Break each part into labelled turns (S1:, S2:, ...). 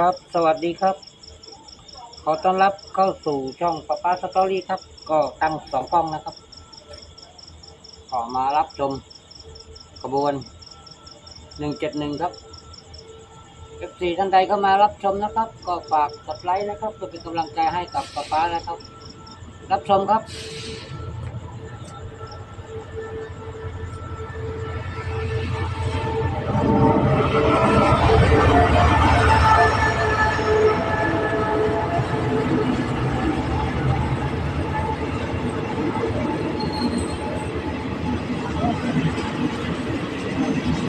S1: ครับ สวัสดีครับ ขอต้อนรับเข้าสู่ช่องป้าป้าสตอรี่ครับ ก็ตั้งสองกล้องนะครับ ขอมารับชมขบวนหนึ่งเจ็ดหนึ่งครับเอฟซีท่านใดเข้ามารับชมนะครับ ก็ฝากกดไลค์นะครับเพื่อเป็นกำลังใจให้กับป้าป้านะครับ รับชมครับ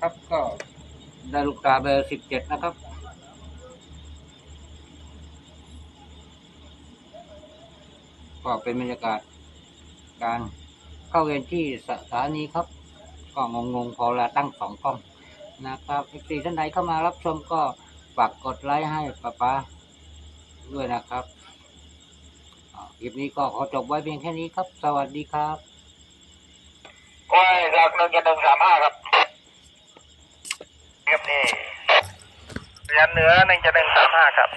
S1: ครับก็ได้ลูกตาเบอร์สิบเจ็ดนะครับ ก็เป็นบรรยากาศ การเข้าเวรที่สถานีครับ ก็งงๆพอละตั้งสองกล้องนะครับสี่ท่านใดเข้ามารับชมก็ฝากกดไลค์ให้ป้าป้าด้วยนะครับอ่าคลิปนี้ก็ขอจบไว้เพียงแค่นี้ครับ สวัสดีครับ
S2: โอ้ยหลักหนึ่งจะหนึ่งสามห้าครับครับนี่เรี ยนเหนือหนึ่งจะหนึ่งสามห้าครับ